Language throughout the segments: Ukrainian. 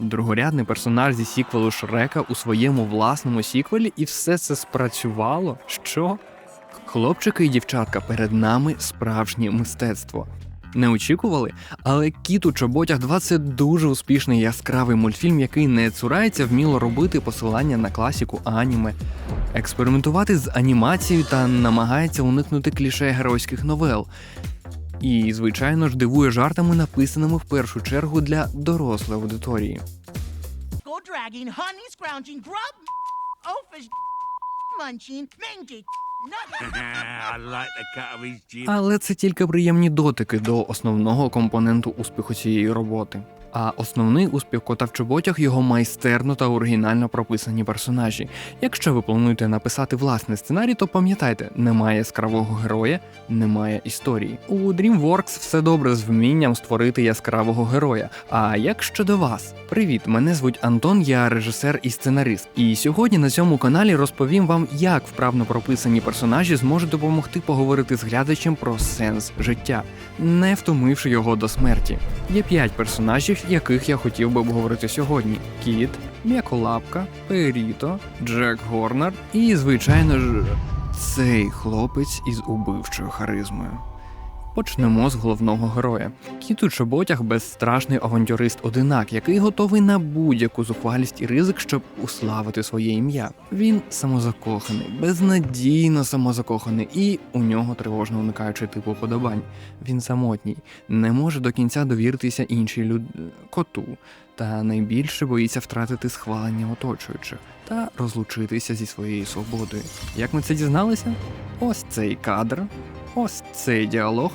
Другорядний персонаж зі сіквелу Шрека у своєму власному сіквелі, і все це спрацювало. Що? Хлопчики і дівчатка, перед нами справжнє мистецтво. Не очікували, але кіт у чоботях 2 це дуже успішний яскравий мультфільм, який не цурається вміло робити посилання на класіку аніме, експериментувати з анімацією та намагається уникнути кліше геройських новел. І, звичайно ж, дивує жартами, написаними в першу чергу для дорослої аудиторії. Але це тільки приємні дотики до основного компоненту успіху цієї роботи. А основний успіх кота в чоботях його майстерно та оригінально прописані персонажі. Якщо ви плануєте написати власний сценарій, то пам'ятайте, немає яскравого героя, немає історії. У DreamWorks все добре з вмінням створити яскравого героя. А як щодо вас? Привіт, мене звуть Антон, я режисер і сценарист. І сьогодні на цьому каналі розповім вам, як вправно прописані персонажі зможуть допомогти поговорити з глядачем про сенс життя, не втомивши його до смерті. Є п'ять персонажів, яких я хотів би обговорити сьогодні: Кіт, М'яколапка, Періто, Джек Горнер і, звичайно ж, цей хлопець із убивчою харизмою. Почнемо з головного героя. Кіт у чоботях безстрашний авантюрист-одинак, який готовий на будь-яку зухвалість і ризик, щоб уславити своє ім'я. Він самозакоханий, безнадійно самозакоханий, і у нього тривожно уникаючи типу подобань. Він самотній, не може до кінця довіритися іншій люд... коту, та найбільше боїться втратити схвалення оточуючих та розлучитися зі своєю свободою. Як ми це дізналися? Ось цей кадр, ось цей діалог,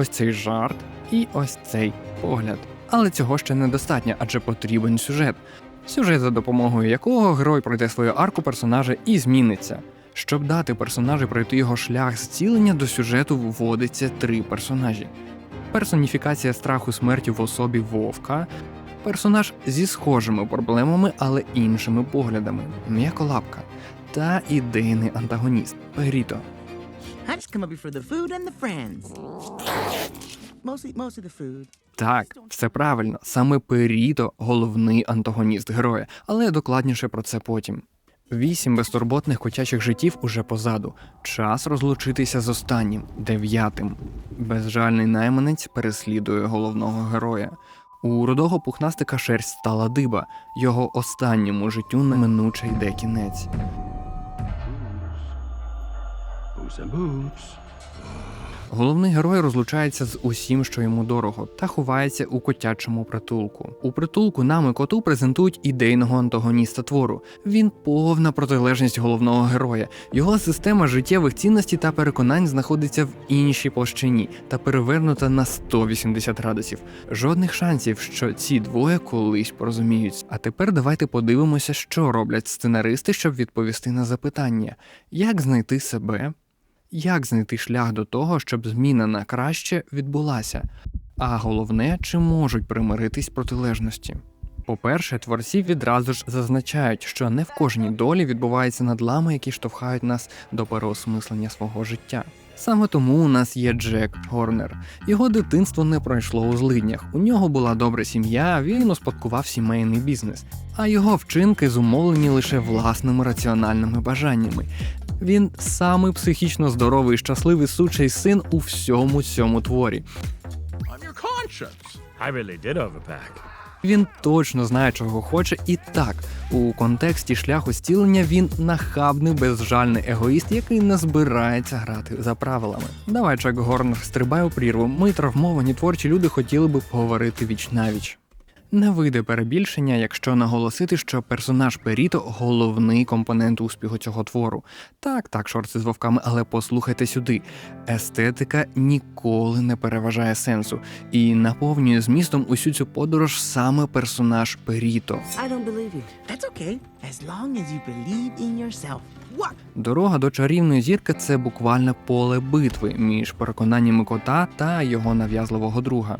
ось цей жарт і ось цей погляд. Але цього ще недостатньо, адже потрібен сюжет. Сюжет, за допомогою якого герой пройде свою арку персонажа і зміниться. Щоб дати персонажу пройти його шлях зцілення, до сюжету вводиться три персонажі: персоніфікація страху смерті в особі Вовка, персонаж зі схожими проблемами, але іншими поглядами м'яколапка та ідейний антагоніст Періто. I. Так, все правильно. Саме Періто головний антагоніст героя, але докладніше про це потім. Вісім безтурботних котячих життів уже позаду. Час розлучитися з останнім, дев'ятим. Безжальний найманець переслідує головного героя. У рудого пухнастика шерсть стала диба. Його останньому життю неминуче йде кінець. Головний герой розлучається з усім, що йому дорого, та ховається у котячому притулку. У притулку нам і коту презентують ідейного антагоніста твору. Він повна протилежність головного героя. Його система життєвих цінностей та переконань знаходиться в іншій площині та перевернута на 180 градусів. Жодних шансів, що ці двоє колись порозуміються. А тепер давайте подивимося, що роблять сценаристи, щоб відповісти на запитання: як знайти себе, як знайти шлях до того, щоб зміна на краще відбулася? А головне, чи можуть примиритись протилежності? По-перше, творці відразу ж зазначають, що не в кожній долі відбуваються надлами, які штовхають нас до переосмислення свого життя. Саме тому у нас є Джек Горнер. Його дитинство не пройшло у злиднях. У нього була добра сім'я, він успадкував сімейний бізнес, а його вчинки зумовлені лише власними раціональними бажаннями. Він самий психічно здоровий і щасливий сучий син у всьому цьому творі. I really did overpack. Він точно знає, чого хоче, і так у контексті шляху зцілення він нахабний, безжальний егоїст, який не збирається грати за правилами. Давай, Чак Горнер, стрибай у прірву. Ми травмовані творчі люди хотіли би поговорити віч навіч. Не вийде перебільшення, якщо наголосити, що персонаж Періто головний компонент успіху цього твору. Так, так, шорти з вовками, але послухайте сюди. Естетика ніколи не переважає сенсу і наповнює змістом усю цю подорож саме персонаж Періто. Дорога до чарівної зірки це буквально поле битви між переконаннями кота та його нав'язливого друга.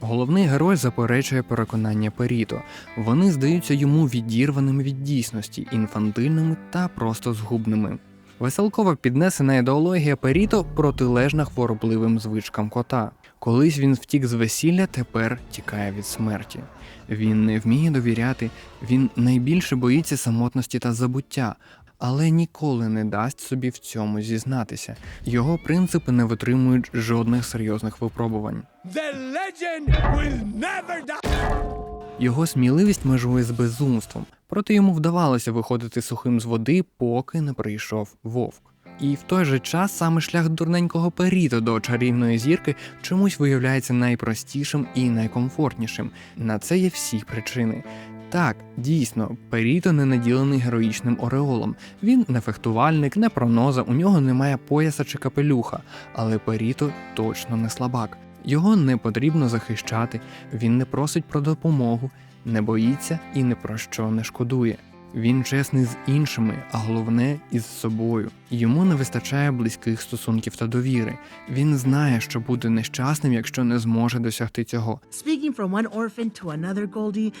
Головний герой заперечує переконання Періто. Вони здаються йому відірваними від дійсності, інфантильними та просто згубними. Веселкова піднесена ідеологія Періто протилежна хворобливим звичкам кота. Колись він втік з весілля, тепер тікає від смерті. Він не вміє довіряти, він найбільше боїться самотності та забуття, але ніколи не дасть собі в цьому зізнатися. Його принципи не витримують жодних серйозних випробувань. The legend will never die. Його сміливість межує з безумством, проте йому вдавалося виходити сухим з води, поки не прийшов вовк. І в той же час саме шлях дурненького періто до чарівної зірки чомусь виявляється найпростішим і найкомфортнішим. На це є всі причини. Так, дійсно, Періто не наділений героїчним ореолом. Він не фехтувальник, не проноза, у нього немає пояса чи капелюха, але Періто точно не слабак. Його не потрібно захищати, він не просить про допомогу, не боїться і ні про що не шкодує. Він чесний з іншими, а головне із собою. Йому не вистачає близьких стосунків та довіри. Він знає, що буде нещасним, якщо не зможе досягти цього. Speaking from one orphan to another, Goldie,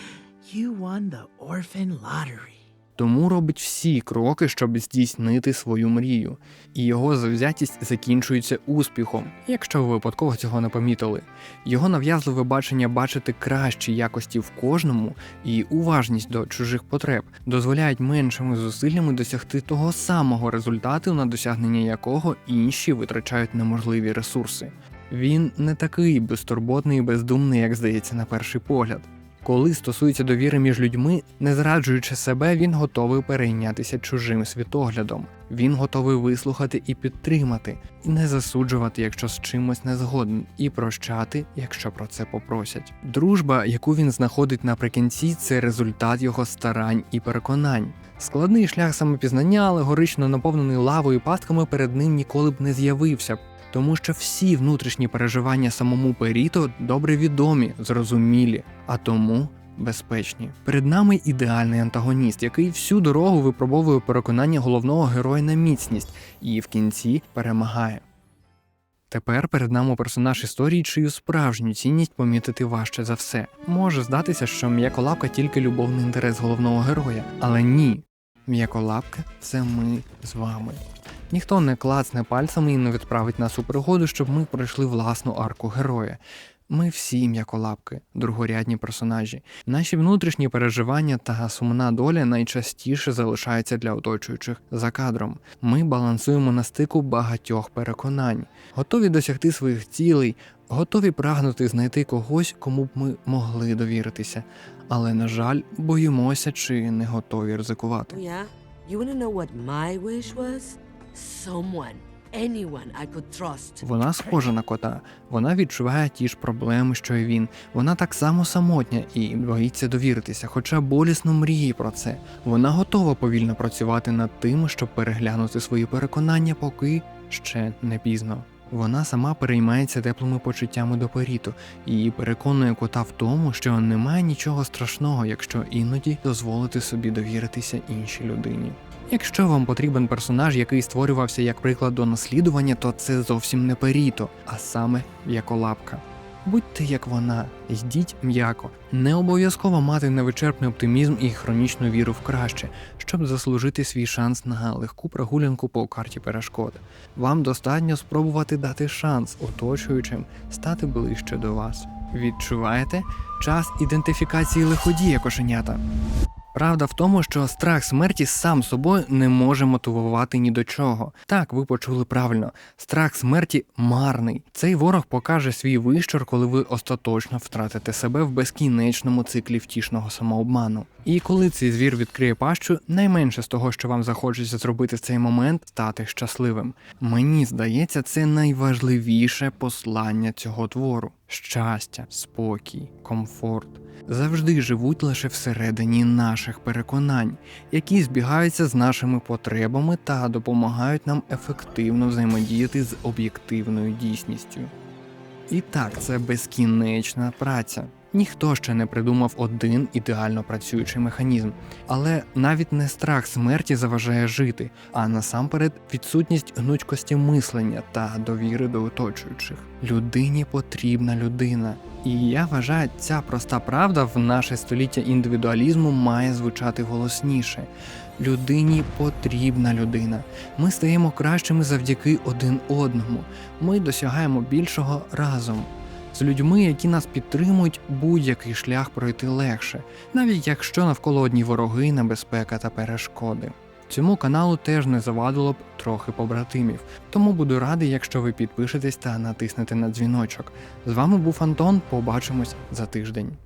you won the orphan lottery. Тому робить всі кроки, щоб здійснити свою мрію, і його завзятість закінчується успіхом, якщо ви випадково цього не помітили. Його нав'язливе бачення бачити кращі якості в кожному і уважність до чужих потреб дозволяють меншими зусиллями досягти того самого результату, на досягнення якого інші витрачають неможливі ресурси. Він не такий безтурботний і бездумний, як здається на перший погляд. Коли стосується довіри між людьми, не зраджуючи себе, він готовий перейнятися чужим світоглядом. Він готовий вислухати і підтримати, і не засуджувати, якщо з чимось не згоден, і прощати, якщо про це попросять. Дружба, яку він знаходить наприкінці, це результат його старань і переконань. Складний шлях самопізнання, алегорично наповнений лавою пастками, перед ним ніколи б не з'явився. Тому що всі внутрішні переживання самому Періто добре відомі, зрозумілі, а тому безпечні. Перед нами ідеальний антагоніст, який всю дорогу випробовує переконання головного героя на міцність і в кінці перемагає. Тепер перед нами персонаж історії, чию справжню цінність помітити важче за все. Може здатися, що м'яколапка тільки любовний інтерес головного героя, але ні. М'яколапка це ми з вами. Ніхто не клацне пальцями і не відправить нас у пригоду, щоб ми пройшли власну арку героя. Ми всі м'яколапки, другорядні персонажі. Наші внутрішні переживання та сумна доля найчастіше залишаються для оточуючих за кадром. Ми балансуємо на стику багатьох переконань, готові досягти своїх цілей, готові прагнути знайти когось, кому б ми могли довіритися. Але, на жаль, боїмося чи не готові ризикувати. Yeah? You know what my wish was? Someone, anyone I could trust. Вона схожа на кота, вона відчуває ті ж проблеми, що й він. Вона так само самотня і боїться довіритися, хоча болісно мріє про це. Вона готова повільно працювати над тим, щоб переглянути свої переконання, поки ще не пізно. Вона сама переймається теплими почуттями до Періту і переконує кота в тому, що немає нічого страшного, якщо іноді дозволити собі довіритися іншій людині. Якщо вам потрібен персонаж, який створювався як приклад до наслідування, то це зовсім не Періто, а саме Яколапка. Будьте як вона, йдіть м'яко. Не обов'язково мати невичерпний оптимізм і хронічну віру в краще, щоб заслужити свій шанс на легку прогулянку по карті перешкод. Вам достатньо спробувати дати шанс оточуючим стати ближче до вас. Відчуваєте час ідентифікації лиходія кошенята? Правда в тому, що страх смерті сам собою не може мотивувати ні до чого. Так, ви почули правильно. Страх смерті марний. Цей ворог покаже свій вищор, коли ви остаточно втратите себе в безкінечному циклі втішного самообману. І коли цей звір відкриє пащу, найменше з того, що вам захочеться зробити в цей момент, стати щасливим. Мені здається, це найважливіше послання цього твору: щастя, спокій, комфорт завжди живуть лише всередині наших переконань, які збігаються з нашими потребами та допомагають нам ефективно взаємодіяти з об'єктивною дійсністю. І так, це безкінечна праця. Ніхто ще не придумав один ідеально працюючий механізм, але навіть не страх смерті заважає жити, а насамперед відсутність гнучкості мислення та довіри до оточуючих. Людині потрібна людина. І я вважаю, ця проста правда в наше століття індивідуалізму має звучати голосніше. Людині потрібна людина. Ми стаємо кращими завдяки один одному. Ми досягаємо більшого разом. З людьми, які нас підтримують, будь-який шлях пройти легше, навіть якщо навколо одні вороги, небезпека та перешкоди. Цьому каналу теж не завадило б трохи побратимів, тому буду радий, якщо ви підпишетесь та натиснете на дзвіночок. З вами був Антон. Побачимось за тиждень.